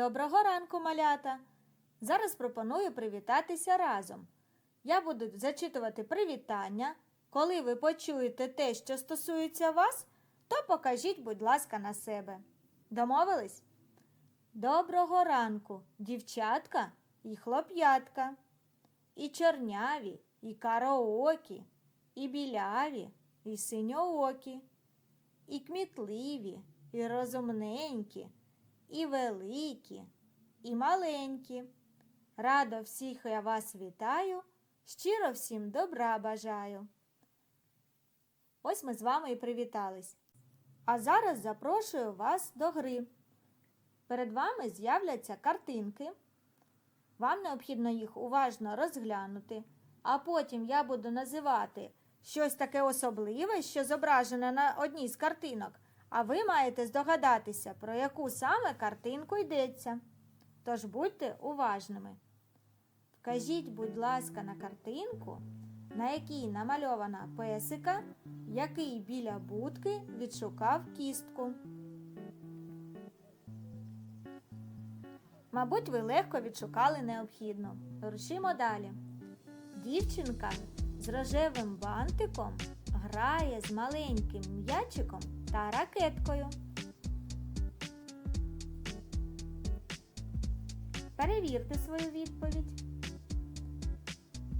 Доброго ранку, малята! Зараз пропоную привітатися разом. Я буду зачитувати привітання. Коли ви почуєте те, що стосується вас, то покажіть, будь ласка, на себе. Домовились? Доброго ранку, дівчатка і хлоп'ятка, і чорняві, і караокі, і біляві, і синьоокі, і кмітливі, і розумненькі, і великі, і маленькі. Радо всіх я вас вітаю, щиро всім добра бажаю. Ось ми з вами і привітались. А зараз запрошую вас до гри. Перед вами з'являться картинки. Вам необхідно їх уважно розглянути, а потім я буду називати щось таке особливе, що зображене на одній з картинок, а ви маєте здогадатися, про яку саме картинку йдеться. Тож будьте уважними. Вкажіть, будь ласка, на картинку, на якій намальована песика, який біля будки відшукав кістку. Мабуть, ви легко відшукали необхідно. Рушимо далі. Дівчинка з рожевим бантиком грає з маленьким м'ячиком та ракеткою. Перевірте свою відповідь.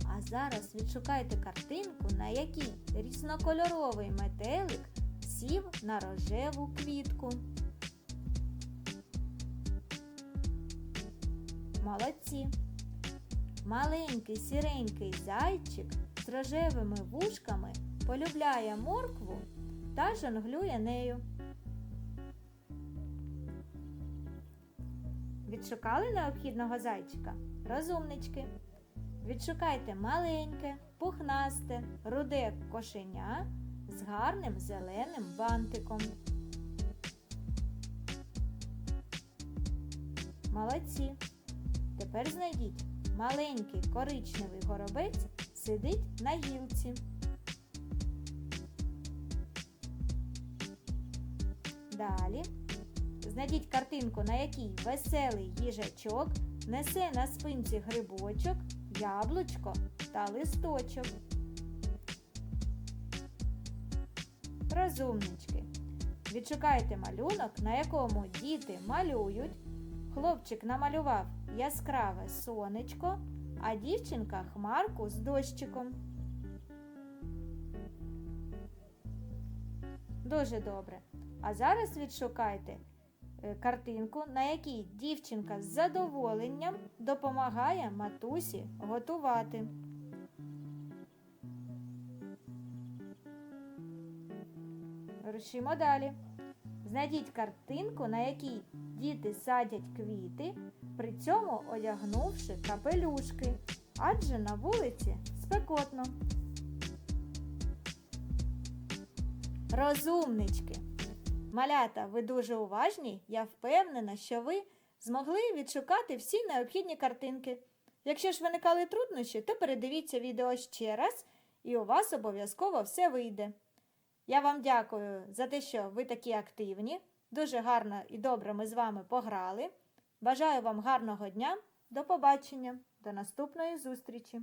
А зараз відшукайте картинку, на якій різнокольоровий метелик сів на рожеву квітку. Молодці! Маленький сіренький зайчик з рожевими вушками полюбляє моркву та жонглює нею. Відшукали необхідного зайчика? Розумнички. Відшукайте маленьке, пухнасте, руде кошеня з гарним зеленим бантиком. Молодці. Тепер знайдіть маленький коричневий горобець сидить на гілці. Далі знайдіть картинку, на якій веселий їжачок несе на спинці грибочок, яблучко та листочок. Розумнички. Відшукайте малюнок, на якому діти малюють. Хлопчик намалював яскраве сонечко, а дівчинка хмарку з дощиком. Дуже добре. А зараз відшукайте е, картинку, на якій дівчинка з задоволенням допомагає матусі готувати. Рушимо далі. Знайдіть картинку, на якій діти садять квіти, при цьому одягнувши капелюшки, адже на вулиці спекотно. Розумнички! Малята, ви дуже уважні. Я впевнена, що ви змогли відшукати всі необхідні картинки. Якщо ж виникали труднощі, то передивіться відео ще раз, і у вас обов'язково все вийде. Я вам дякую за те, що ви такі активні. Дуже гарно і добре ми з вами пограли. Бажаю вам гарного дня. До побачення, до наступної зустрічі!